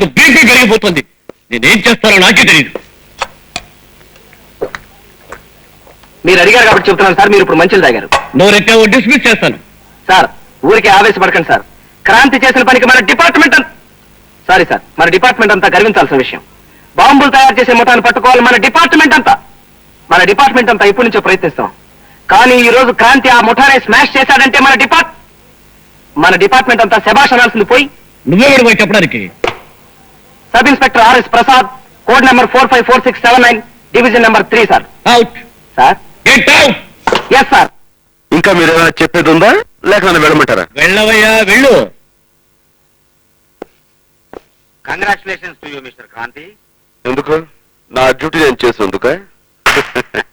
BP పెరిగిపోతుంది నేనేం చేస్తానో నాకే తెలియదు మీరు అడిగారు కాబట్టి చెప్తున్నాను సార్ మీరు ఇప్పుడు మంచిలు తాగారు. నువ్వు రెట్టావు డిస్మిస్ చేస్తాను. సార్ ఊరికే ఆవేశపడకండి సార్. క్రాంతి చేసిన పనికి మన డిపార్ట్మెంట్ సారీ సార్ మన డిపార్ట్మెంట్ అంతా గర్వించాల్సిన విషయం. బాంబులు తయారు చేసే ముఠాన్ని పట్టుకోవాలి మన డిపార్ట్మెంట్ అంతా. మన డిపార్ట్మెంట్ అంతా ఇప్పటి నుంచో ప్రయత్నిస్తాం. కానీ ఈ రోజు క్రాంతి ఆ ముఠానే స్మాష్ చేశాడంటే మన డిపార్ట్ మన డిపార్ట్మెంట్ అంతా శబాష్ అనాల్సింది పోయి పోయి చెప్పడానికి? Sub inspector RS Prasad code number four five four six seven nine division number three sir. Out sir? Get out yes sir. ఇంకా మీరు ఏమైనా చెప్పేది ఉందా? లేక నన్ను వెళ్ళమంటారా? వెళ్ళవయ్యా వెళ్ళు. Congratulations to you mister Kranti ఎందుకు? నా డ్యూటీ నేను చేసేందుక?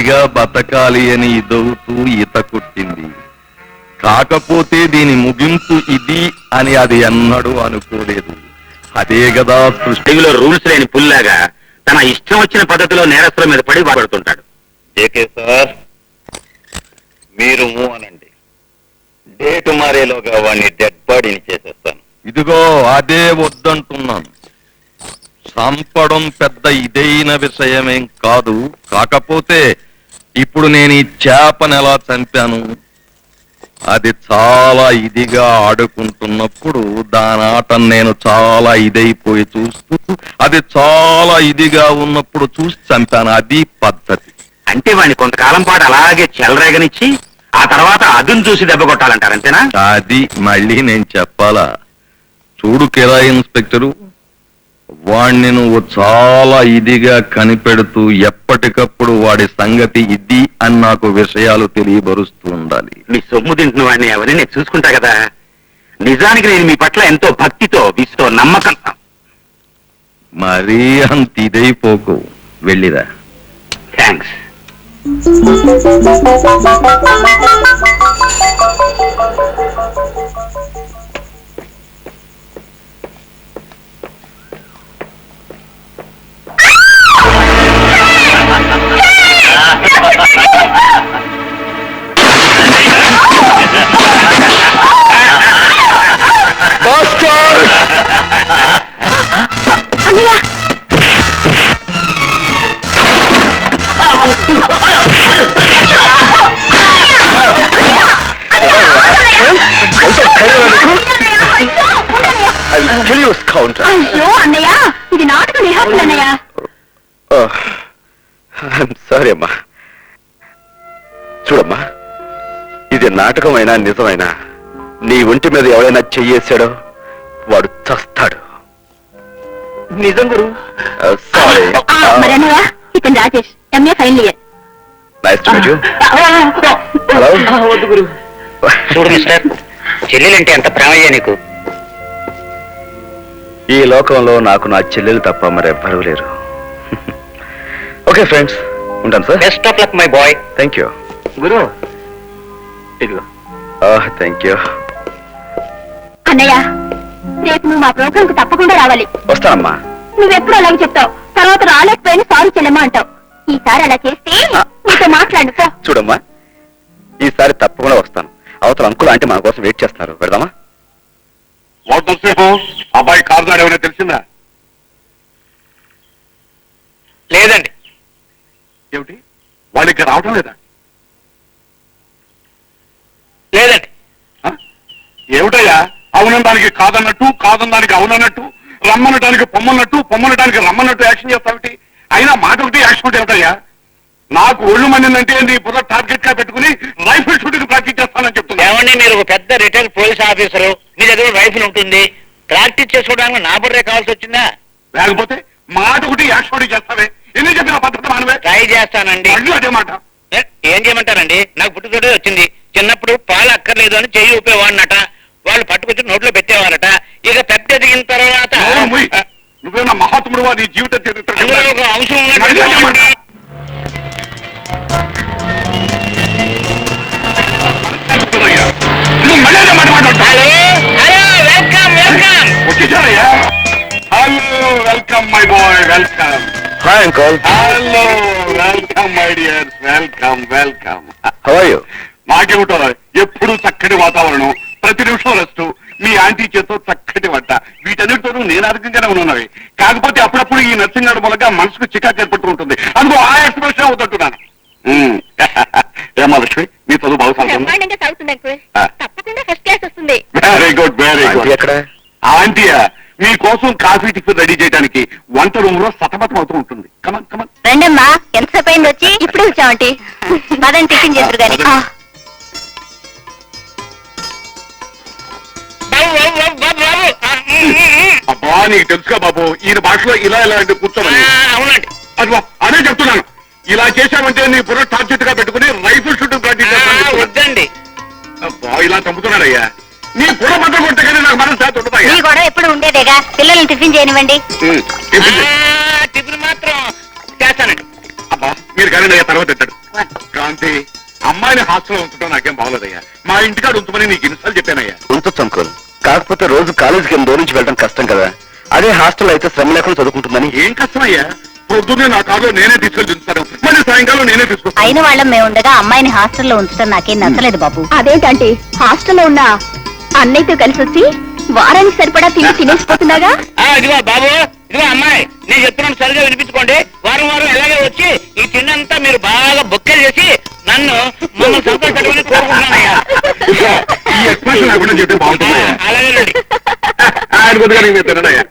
ఇదిగా బతకాలి అని ఇదవుతూ ఈత కొట్టింది. కాకపోతే దీని ముగింపు ఇది అని అది ఎన్నడూ అనుకోలేదు. అదే కదా సృష్టి. తెలుగులో రూల్స్ లేని పుల్లాగా తన ఇష్టం వచ్చిన పద్ధతిలో నేరస్తుల మీద పడి బాధపడుతుంటాడు జేకే సార్? మీరు మూ అనండి. డేట్ మారేలోగా వాడిని డెడ్ బాడీని చేసేస్తాను. ఇదిగో అదే వద్దంటున్నాను. చంపడం పెద్ద ఇదైన విషయమేం కాదు. కాకపోతే ఇప్పుడు నేను ఈ చేపను ఎలా చంపాను? అది చాలా ఇదిగా ఆడుకుంటున్నప్పుడు దాని ఆట నేను చాలా ఇదైపోయి చూస్తూ అది చాలా ఇదిగా ఉన్నప్పుడు చూసి చంపాను. అది పద్ధతి. అంటే వాడిని కొంతకాలం పాటు అలాగే చెలరేగనిచ్చి ఆ తర్వాత అదును చూసి దెబ్బ కొట్టాలంటారు అంతేనా? అది మళ్ళీ నేను చెప్పాలా? చూడు కిరా ఇన్స్పెక్టరు వాణ్ణి నువ్వు చాలా ఇదిగా కనిపెడుతూ ఎప్పటికప్పుడు వాడి సంగతి ఇది అని నాకు విషయాలు తెలియబరుస్తూ ఉండాలి. మీ సొమ్ము తింటున్న వాడిని అవన్నీ నేను చూసుకుంటా కదా? నిజానికి నేను మీ పట్ల ఎంతో భక్తితో విసుతో నమ్మకం. మరీ అంత ఇదైపోకు. వెళ్ళిరా. థ్యాంక్స్ కౌంటర్ అయ్యో అన్నయ్య ఇది నాటక రిహార్సల్ అన్నయ్య. సారీ అమ్మా. చూడమ్మా ఇది నాటకమైనా నిజమైనా నీ ఒంటి మీద ఎవరైనా చెయ్యేశాడో వాడు చస్తాడు. నిజం గురు. సారీ ఆ, మరి అన్నయ్య ఇతను Rajesh MA final year. Nice to meet you hello వద్దు గురు. చూడు మిస్టర్ చెల్లెలంటే ఎంత ప్రేమయ్యా నీకు? ఈ లోకంలో నాకు నా చెల్లెలు తప్ప మరెవ్వరూ లేరు. ఓకే ఫ్రెండ్స్ ఉంటాను sir best of luck my boy thank you గురు. ఇదిగో. థ్యాంక్ యూ అన్నయ్య రేపు నువ్వు మా ప్రోగ్రామ్కు తప్పకుండా రావాలి. వస్తానమ్మా. నువ్వెప్పుడు అలాగే చెప్తావు? తర్వాత రాలేకపోయినా సారీ చెల్లెమ్మా అంటావు. ఈసారి అలా చేస్తే నీతో మాట్లాడు చూడమ్మా ఈసారి తప్పకుండా వస్తాను. అవతల అంకుల్ అంటే మన కోసం వెయిట్ చేస్తున్నారు పెడదామా అబ్బాయి కారు ఏమైనా తెలిసిందా? లేదండి. ఏమిటి? వాళ్ళకి రావటం లేదా? లేదండి. ఏమిటయ్యా? అవునడానికి కాదన్నట్టు కాదనడానికి అవునన్నట్టు రమ్మనటానికి పొమ్మన్నట్టు పొమ్మనటానికి రమ్మన్నట్టు యాక్షన్ చేస్తావిటి అయినా మాట ఒకటి యాక్షన్ ఒకటి ఏమిటయ్యా? నాకు ఒళ్ళు మండిందంటే నీ బుర్ర టార్గెట్గా పెట్టుకుని రైఫిల్ షూటింగ్ ప్రాక్టీస్ చేస్తానని చెప్తున్నా ఏమండి మీరు ఒక పెద్ద రిటైర్డ్ పోలీస్ ఆఫీసరు మీ దగ్గర రైఫిల్ ఉంటుంది. ప్రాక్టీస్ చేసుకోవడానికి నా బుర్రే కావాల్సి వచ్చిందా? లేకపోతే మాట ఒకటి యాక్షన్ ఒకటి చేస్తావే. ఎన్ని చెప్పిన పద్ధతి మానవే. ట్రై చేస్తానండి. మళ్ళీ అదే మాట. ఏ, ఏం చేయమంటారండి? నాకు పుట్టుతోటే వచ్చింది. చిన్నప్పుడు పాలు అక్కర్లేదు అని చెయ్యి ఊపేవాడినట. వాళ్ళు పట్టుకొచ్చి నోట్లో పెట్టేవారట. ఇక పెద్ద ఎదిగిన తర్వాత నోరు మూయి. నువ్వేనా మహాత్ముడు నీ జీవిత చరిత్ర అందులో ఒక అంశం మళ్ళీ అదే మాట. Welcome my boy welcome hi uncle hello welcome my dears welcome welcome how are you ఎప్పుడు చక్కటి వాతావరణం. ప్రతి నిమిషం రెస్ట్. మీ ఆంటీ చేతో చక్కటి వంట. వీటన్నిటితోనూ నేను అధికంగానే ఉన్నవి. కాకపోతే అప్పుడప్పుడు ఈ నర్సింగ్ మూలంగా మనసుకు చికాకు ఏర్పడుతూ ఉంటుంది. అందుకో ఆ ఎక్స్ప్రెషన్ అవుతుంటున్నాను ఉమ్. ఏమా లక్ష్మి మీ చదువు బాగా సాగుతుంది? బ్రహ్మాండంగా సాగుతుంది అంకుల్. ఆ. తప్పకుండా ఫస్ట్ క్లాస్ వస్తుంది. Very good very aunty good ఎక్కడ? ఆంటీయా? మీకోసం కాఫీ టిఫిన్ రెడీ చేయడానికి వంట రూమ్లో సతమతం అవుతూ ఉంటుంది. కమన్ కమన్ రండమ్మా ఎంతసేపు అయింది వచ్చి? ఇప్పుడు వచ్చామంటి పదండి టిఫిన్ చేద్దరు ఉమ్. అబ్బా నీకు తెలుసుగా బాబు ఈయన భాషలో ఇలా ఇలా అంటే కూర్చోమని. ఆ, అవునండి. అదిగో అదే చెప్తున్నాను. ఇలా చేశామంటే నీ బుర్ర టార్గెట్గా పెట్టుకుని రైఫిల్ షూటింగ్ ప్రాక్టీస్ వద్దండి. అబ్బా ఇలా చంపుతున్నాడయ్యా నీ బుర్ర బద్ద కొట్టే కానీ నాకు మనసు శాతం మీ ఉండదయ్యా గొడవ ఎప్పుడు ఉండేదేగా? పిల్లల్ని టిఫిన్ చేయనివ్వండి. టిఫిన్ మాత్రం చేస్తానండి. అబ్బా మీరు కానీ అయ్యా తర్వాత ఎత్తాడు కాంతి అమ్మాయిని హాస్టల్లో ఉంచడం నాకేం బాగోలేదయ్యా మా ఇంటికాడ ఉంచమని నీకు ఇన్నిసార్లు చెప్పానయ్యా. ఉంచొచ్చు అంకుల్. కాకపోతే రోజు కాలేజీకి ఏం దూరం నుంచి వెళ్ళడం కష్టం కదా. అదే హాస్టల్ అయితే శ్రమ లేకుండా చదువుకుంటుందని. ఏం కష్టమయ్యా పొద్దున్నే నా కారులో నేనే తీసుకెళ్ళి దించుతాను మళ్ళీ సాయంకాలం నేనే తీసుకొస్తాను. అయిన వాళ్ళం మేము ఉండగా అమ్మాయిని హాస్టల్లో ఉంచడం నాకేం నచ్చలేదు బాబు. అదేంటంటే హాస్టల్లో ఉన్న అన్నయ్యతో కలిసి వచ్చి వారానికి సరిపడా తిని తినేసిపోతున్నాగా? ఆ, ఇదిగో బాబు ఇదిగో అమ్మాయి నేను చెప్తున్నాను సరిగా వినిపించుకోండి. వారం వారం ఇలాగే వచ్చి ఈ తిన్నంతా మీరు బాగా బొక్కెలు చేసి నన్ను మమ్మల్ని సంతోష పెట్టుకుని కోరుకుంటున్నానయ్యా. ఈ ఎక్స్ప్రెషన్ లేకుండా చెప్తే ఆ, బాగుంటుందయ్యా అలాగేనండి ఆయన కొద్దిగా నీకు తినడయ్యా